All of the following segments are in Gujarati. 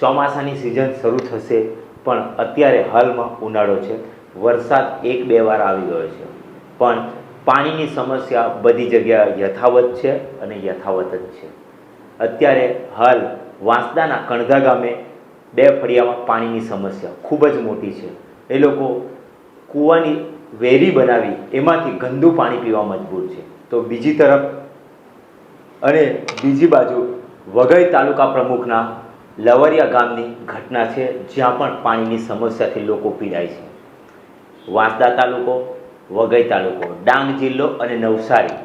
ચોમાસાની સિઝન શરૂ થશે, પણ અત્યારે હાલમાં ઉનાળો છે. વરસાદ એક બે વાર આવી ગયો છે. પણ પાણીની સમસ્યા બધી જગ્યાએ યથાવત છે અને યથાવત જ છે. અત્યારે હાલ વાંસદાના કણધા ગામે બે ફળિયામાં પાણીની સમસ્યા ખૂબ જ મોટી છે. એ લોકો કૂવાની વેરી બનાવી, એમાંથી ગંદુ પાણી પીવા મજબૂર છે. તો બીજી તરફ અને બીજી બાજુ વઘઈ તાલુકા પ્રમુખના લવરિયા ગામની ઘટના છે, જ્યાં પણ પાણીની સમસ્યાથી લોકો પીડાય છે. વાંસદા તાલુકો, વઘઈ તાલુકો, ડાંગ જિલ્લો અને નવસારી.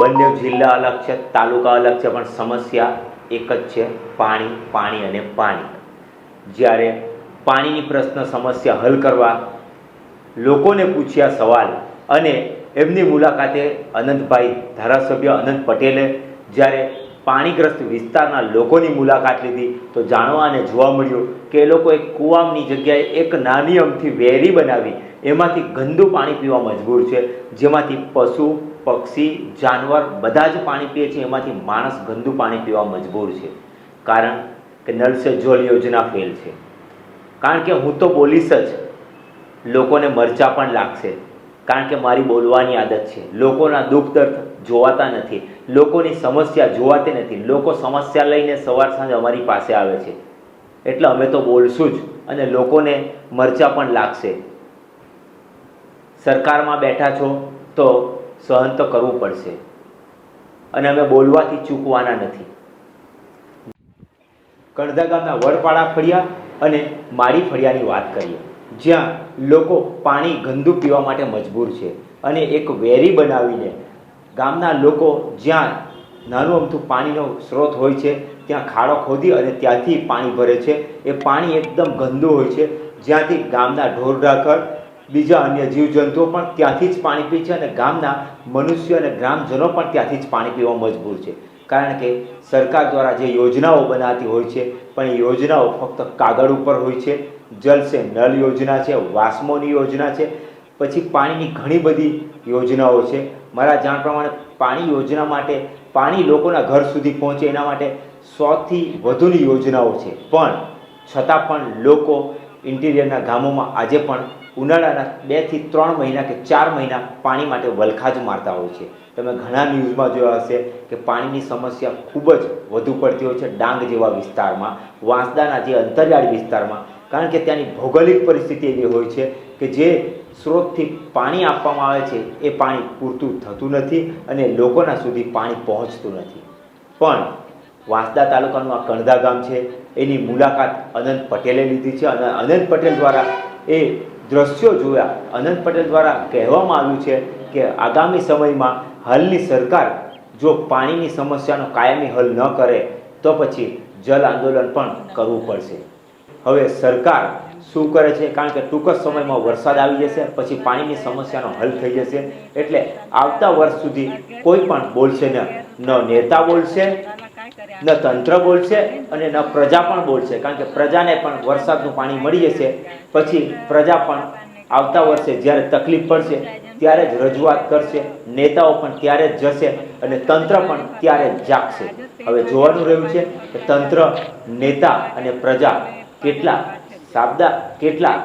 બંને જિલ્લા અલગ છે, તાલુકા અલગ છે, પણ સમસ્યા એક જ છે, પાણી પાણી અને પાણી. જ્યારે પાણીની પ્રશ્ન સમસ્યા હલ કરવા લોકોને પૂછ્યા સવાલ અને એમની મુલાકાતે અનંતભાઈ ધારાસભ્ય અનંત પટેલે જ્યારે પાણીગ્રસ્ત વિસ્તારના લોકોની મુલાકાત લીધી, તો જાણવા અને જોવા મળ્યું કે એ લોકોએ કુવામની જગ્યાએ એક નાની અમથી વેરી બનાવી, એમાંથી ગંદુ પાણી પીવા મજબૂર છે. જેમાંથી પશુ, પક્ષી, જાનવર બધા જ પાણી પીએ છે. એમાંથી માણસ ગંદુ પાણી પીવા મજબૂર છે. કારણ કે નળ સે જલ યોજના ફેલ છે. કારણ કે હું તો બોલીશ જ લોકોને મરચા પણ લાગશે. કારણ કે મારી બોલવાની આદત છે. લોકોના દુઃખ દર્દ જોવાતા નથી. લોકોની સમસ્યા જોવાતી નથી. લોકો સમસ્યા લઈને સવાર સાંજ અમારી પાસે આવે છે. એટલે અમે તો બોલશું જ અને લોકોને મરચા પણ લાગશે. સરકારમાં બેઠા છો તો સહન તો કરવું પડશે. અને અમે બોલવાથી ચૂકવાના નથી. કણધા ગામના વડપાડા ફળિયા અને માળી ફળિયાની વાત કરીએ. જ્યાં લોકો પાણી ગંદુ પીવા માટે મજબૂર છે. અને એક વેરી બનાવીને ગામના લોકો જ્યાં નાનું અમથું પાણીનો સ્ત્રોત હોય છે, ત્યાં ખાડો ખોદી અને ત્યાંથી પાણી ભરે છે. એ પાણી એકદમ ગંદુ હોય છે. જ્યાંથી ગામના ઢોર ઢાકર બીજા અન્ય જીવજંતુઓ પણ ત્યાંથી જ પાણી પી છે અને ગામના મનુષ્ય અને ગ્રામજનો પણ ત્યાંથી જ પાણી પીવા મજબૂર છે. કારણ કે સરકાર દ્વારા જે યોજનાઓ બનાવતી હોય છે, પણ એ યોજનાઓ ફક્ત કાગળ ઉપર હોય છે. જલ સે નલ યોજના છે, વાસ્મોની યોજના છે, પછી પાણીની ઘણી બધી યોજનાઓ છે. મારા જાણ પ્રમાણે પાણી યોજના માટે, પાણી લોકોના ઘર સુધી પહોંચે એના માટે સોથી વધુની યોજનાઓ છે. પણ છતાં પણ લોકો ઇન્ટિરિયરના ગામોમાં આજે પણ ઉનાળાના બેથી ત્રણ મહિના કે ચાર મહિના પાણી માટે વલખા જ મારતા હોય છે. તમે ઘણા ન્યૂઝમાં જોયા હશે કે પાણીની સમસ્યા ખૂબ જ વધુ પડતી હોય છે ડાંગ જેવા વિસ્તારમાં, વાંસદાના જે અંતરિયાળ વિસ્તારમાં કારણ કે ત્યાંની ભૌગોલિક પરિસ્થિતિ એવી હોય છે કે જે સ્ત્રોતથી પાણી આપવામાં આવે છે, એ પાણી પૂરતું થતું નથી અને લોકોના સુધી પાણી પહોંચતું નથી. પણ વાંસદા તાલુકાનું આ કણધા ગામ છે, એની મુલાકાત અનંત પટેલે લીધી છે અને અનંત પટેલ દ્વારા એ દ્રશ્યો જોયા. અનંત પટેલ દ્વારા કહેવામાં આવ્યું છે કે આગામી સમયમાં હાલની સરકાર જો પાણીની સમસ્યાનો કાયમી હલ ન કરે, તો પછી જલ આંદોલન પણ કરવું પડશે. હવે સરકાર શું કરે છે? કારણ કે ટૂંક જ સમયમાં વરસાદ આવી જશે, પછી પાણીની સમસ્યાનો હલ થઈ જશે. એટલે આવતા વર્ષ સુધી કોઈ પણ બોલશે ન. ન નેતા બોલશે, ન તંત્ર બોલશે અને ન પ્રજા પણ બોલશે. કારણ કે પ્રજાને પણ વરસાદનું પાણી મળી જશે. પછી પ્રજા પણ આવતા વર્ષે જ્યારે તકલીફ પડશે, ત્યારે જ રજૂઆત કરશે. નેતાઓ પણ ત્યારે જ જશે અને તંત્ર પણ ત્યારે જ જાગશે. હવે જોવાનું રહ્યું છે કે તંત્ર, નેતા અને પ્રજા કેટલા સાબદા કેટલા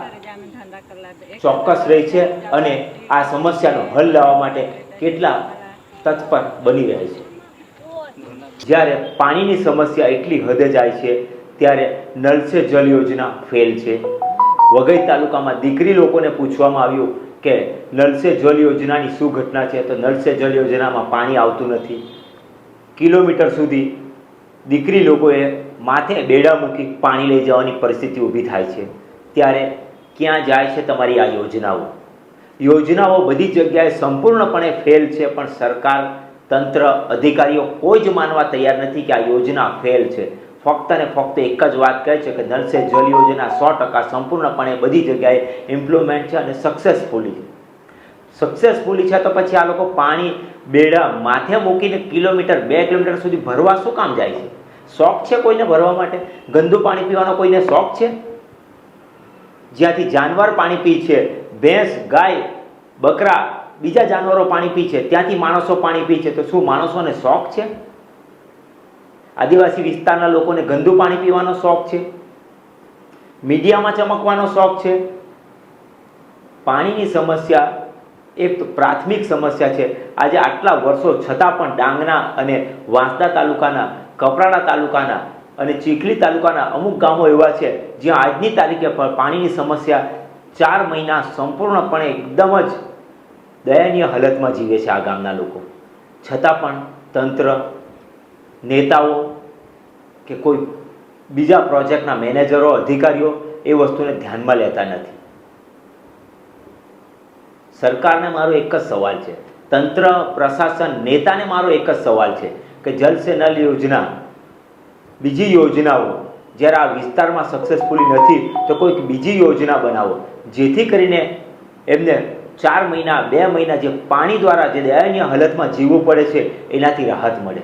ચોક્કસ રહે છે અને આ સમસ્યાનો હલ લાવવા માટે કેટલા તત્પર બની રહે છે. જ્યારે પાણીની સમસ્યા એટલી હદે જાય છે ત્યારે નળ સે જલ યોજના ફેલ છે. વઘઈ તાલુકામાં દીકરી લોકોને પૂછવામાં આવ્યું કે નળ સે જલ યોજનાની શું ઘટના છે? તો નળ સે જલ યોજનામાં પાણી આવતું નથી. કિલોમીટર સુધી દીકરી લોકોએ માથે બેડા મૂકી પાણી લઈ જવાની પરિસ્થિતિ ઊભી થાય છે. ત્યારે ક્યાં જાય છે તમારી આ યોજનાઓ? યોજનાઓ બધી જગ્યાએ સંપૂર્ણપણે ફેલ છે, પણ સરકાર, તંત્ર, અધિકારીઓ કોઈ જ માનવા તૈયાર નથી કે આ યોજના ફેલ છે. ફક્ત ને ફક્ત એક જ વાત કહે છે કે નળ સે જલ યોજના સો ટકા સંપૂર્ણપણે બધી જગ્યાએ ઇમ્પ્લિમેન્ટ છે અને સક્સેસફુલી છે. સક્સેસફુલી છે તો પછી આ લોકો પાણી બેડા માથે મૂકીને કિલોમીટર બે કિલોમીટર સુધી ભરવા શું કામ જાય છે? શોખ છે કોઈને ભરવા માટે? ગંદુ પાણી પીવાનો કોઈને શોખ છે? જ્યાંથી જાનવર પાણી પી છે, ભેંસ, ગાય, બકરા, બીજા જાનવરો પાણી પી છે, ત્યાંથી માણસો પાણી પી છે, તો શું માણસોને શોખ છે? આદિવાસી વિસ્તારના લોકોને ગંદુ પાણી પીવાનો શોખ છે? મીડિયામાં ચમકવાનો શોખ છે? પાણીની સમસ્યા એક પ્રાથમિક સમસ્યા છે. આજે આટલા વર્ષો છતાં પણ ડાંગના અને વાંસદા તાલુકાના, કપરાડા તાલુકાના અને ચીખલી તાલુકાના અમુક ગામો એવા છે, જ્યાં આજની તારીખે પણ પાણીની સમસ્યા ચાર મહિના સંપૂર્ણપણે એકદમ જ દયનીય હાલતમાં જીવે છે આ ગામના લોકો. છતાં પણ તંત્ર, નેતાઓ કે કોઈ બીજા પ્રોજેક્ટના મેનેજરો, અધિકારીઓ એ વસ્તુને ધ્યાનમાં લેતા નથી. સરકારને મારો એક જ સવાલ છે. તંત્ર, પ્રશાસન, નેતાને મારો એક જ સવાલ છે કે જલ સે નલ યોજના, બીજી યોજનાઓ, જ્યારે આ વિસ્તારમાં સક્સેસફુલી નથી, તો કોઈક બીજી યોજના બનાવો. જેથી કરીને એમને ચાર મહિના, બે મહિના જે પાણી દ્વારા જે દયનીય હાલતમાં જીવવું પડે છે, એનાથી રાહત મળે.